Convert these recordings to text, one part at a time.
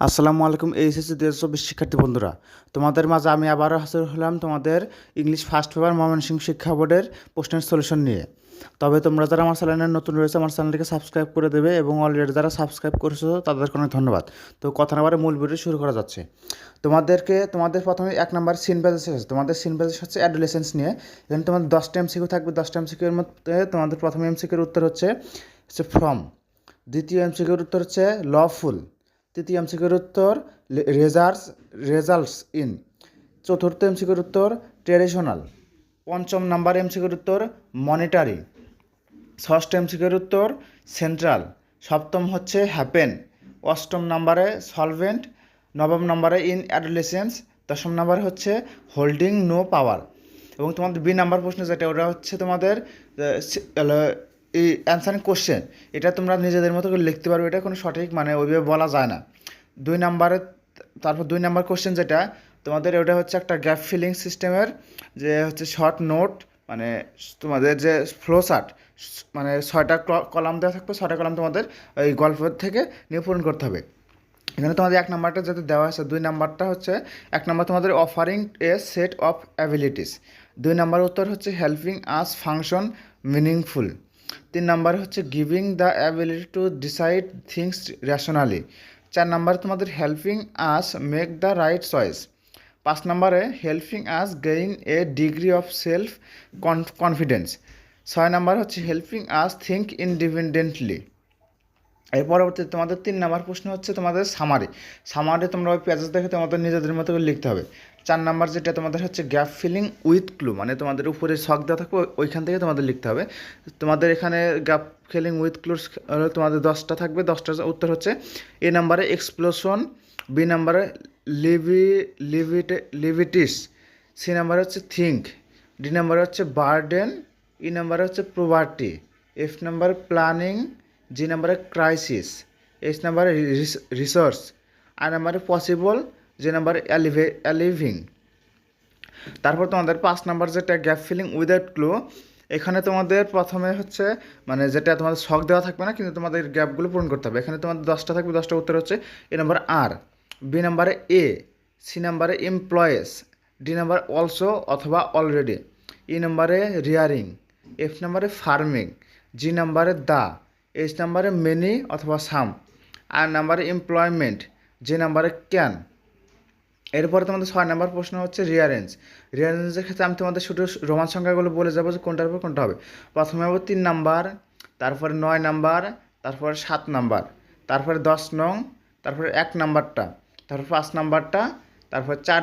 আসসালামু আলাইকুম এইচএসসি দু হাজার চব্বিশ শিক্ষার্থী বন্ধুরা। তোমাদের মাঝে আমি আবারও হাজির হলাম তোমাদের ইংলিশ ফার্স্ট পেপার ময়মনসিংহ শিক্ষা বোর্ডের প্রশ্নের সলিউশন নিয়ে। তবে তোমরা যারা আমার চ্যানেলে নতুন রয়েছে, আমার চ্যানেলটিকে সাবস্ক্রাইব করে দেবে এবং অলরেডি যারা সাবস্ক্রাইব করেছ, তাদেরকে অনেক ধন্যবাদ। তো কথা নাবারে মূল ভিডিও শুরু করা যাচ্ছে। তোমাদেরকে, তোমাদের প্রথমে এক নম্বর সিন বেসিস আছে। তোমাদের সিন বেসিস হচ্ছে অ্যাডোলেসেন্স নিয়ে। এখানে তোমাদের দশটা এমসিকিউ থাকবে। দশটা এমসিকিউর মধ্যে তোমাদের প্রথম এমসিকিউর উত্তর হচ্ছে হচ্ছে ফ্রম দ্বিতীয় এমসিকিউর উত্তর হচ্ছে লফুল তৃতীয় এমসিকিউর উত্তর রেজার্স, রেজাল্টস ইন। চতুর্থ এমসিকিউর উত্তর ট্রেডিশনাল। পঞ্চম নাম্বার এমসিকিউর উত্তর মনিটারি। ষষ্ঠ এমসিকিউর উত্তর সেন্ট্রাল। সপ্তম হচ্ছে হ্যাপেন। অষ্টম নাম্বারে সলভেন্ট। নবম নম্বরে ইন অ্যাডোলেসেন্স। দশম নম্বরে হচ্ছে হোল্ডিং নো পাওয়ার। এবং তোমাদের বি নাম্বার প্রশ্ন যেটা, ওটা হচ্ছে তোমাদের এই অ্যান্সারিং কোশ্চেন এটা তোমরা নিজেদের মতো করে লিখতে পারবে, এটা কোনো সঠিক মানে ওইভাবে বলা যায় না। দুই নাম্বারে তারপর দুই নাম্বার কোশ্চেন যেটা, তোমাদের ওটা হচ্ছে একটা গ্যাপ ফিলিং সিস্টেমের যে হচ্ছে শর্ট নোট মানে তোমাদের যে ফ্লো চার্ট মানে ছয়টা কলাম দেওয়া থাকবে, ছয়টা কলাম তোমাদের ওই গল্প থেকে নিয়ে পূরণ করতে হবে। এখানে তোমাদের এক নাম্বারটা যাতে দেওয়া আছে, দুই নাম্বারটা হচ্ছে, এক নাম্বার তোমাদের offering a set of abilities দুই নাম্বার উত্তর হচ্ছে হেল্পিং আস ফাংশন মিনিংফুল তিন নাম্বার হচ্ছে giving the ability to decide things rationally চার নাম্বার তোমাদের helping us make the right choice পাঁচ নম্বরে helping us gain a degree of self confidence ছয় নাম্বার হচ্ছে হেল্পিং আস থিঙ্ক ইন্ডিপেন্ডেন্টলি এর পরবর্তী তোমাদের তিন নাম্বার প্রশ্ন হচ্ছে তোমাদের সামারি সামারি তোমরা ওই পেজেস দেখে তোমাদের নিজেদের মতো করে লিখতে হবে। চার নাম্বার যেটা তোমাদের হচ্ছে গ্যাপ ফিলিং উইথ ক্লু মানে তোমাদের উপরে শখ দেওয়া থাকবে ওইখান থেকে তোমাদের লিখতে হবে। তোমাদের এখানে গ্যাপ ফিলিং উইথ ক্লুস তোমাদের দশটা থাকবে দশটা উত্তর হচ্ছে এ নাম্বারে এক্সপ্লোশন বি নাম্বারে লিভি লিভিটে লিভিটিস সি নাম্বারে হচ্ছে থিঙ্ক ডি নাম্বারে হচ্ছে বার্ডেন ই নাম্বারে হচ্ছে poverty F number planning G নাম্বারে ক্রাইসিস এইচ নাম্বারে রিসোর্স আই নাম্বারে পসিবল যে নাম্বারে অ্যালিভিং তারপর তোমাদের পাঁচ নাম্বার যেটা গ্যাপ ফিলিং উইদাউট ক্লু এখানে তোমাদের প্রথমে হচ্ছে মানে যেটা তোমাদের শখ দেওয়া থাকবে না, কিন্তু তোমাদের গ্যাপগুলো পূরণ করতে হবে। এখানে তোমাদের দশটা থাকবে, দশটা উত্তর হচ্ছে এ নাম্বার আর বি নাম্বারে এ সি নাম্বারে এমপ্লয়েস ডি নাম্বার অলসো অথবা অলরেডি ই নাম্বারে রিয়ারিং এফ নাম্বারে ফার্মিং জি নাম্বারে দা এইচ নাম্বারে মেনি অথবা সাম আর নাম্বারে এমপ্লয়মেন্ট যে নাম্বারে ক্যান এরপরে তোমাদের ছয় নাম্বার প্রশ্ন হচ্ছে রিয়ারেঞ্জ রিয়ারেঞ্জের ক্ষেত্রে আমি তোমাদের শুধু রোমান সংখ্যাগুলো বলে যাব যে কোনটার উপর কোনটা হবে। প্রথমে হবে তিন নাম্বার তারপরে নয় নাম্বার তারপরে সাত নাম্বার তারপরে দশ নং, তারপরে এক নাম্বারটা তারপর পাঁচ নাম্বারটা তারপর চার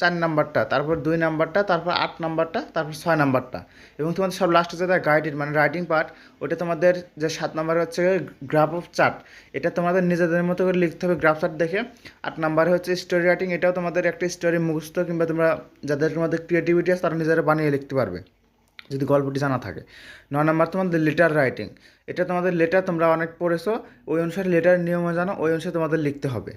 চার নাম্বারটা, তারপর দুই নাম্বারটা, তারপর আট নাম্বারটা, তারপর ছয় নাম্বারটা। এবং তোমাদের সব লাস্টে যেটা গাইডেড মানে রাইটিং পার্ট ওটা তোমাদের যে সাত নাম্বার হচ্ছে গ্রাফ অফ চার্ট এটা তোমাদের নিজেদের মতো করে লিখতে হবে গ্রাফ চার্ট দেখে। আট নাম্বারে হচ্ছে স্টোরি রাইটিং এটাও তোমাদের একটা স্টোরি মুখস্থ কিংবা তোমরা যাদের তোমাদের ক্রিয়েটিভিটি আছে, তারা নিজেরা বানিয়ে লিখতে পারবে, যদি গল্পটি জানা থাকে। নয় নম্বর তোমাদের লেটার রাইটিং এটা তোমাদের লেটার তোমরা অনেক পড়েছো, ওই অনুসারে লেটার নিয়মও জানো, ওই অনুসারে তোমাদের লিখতে হবে।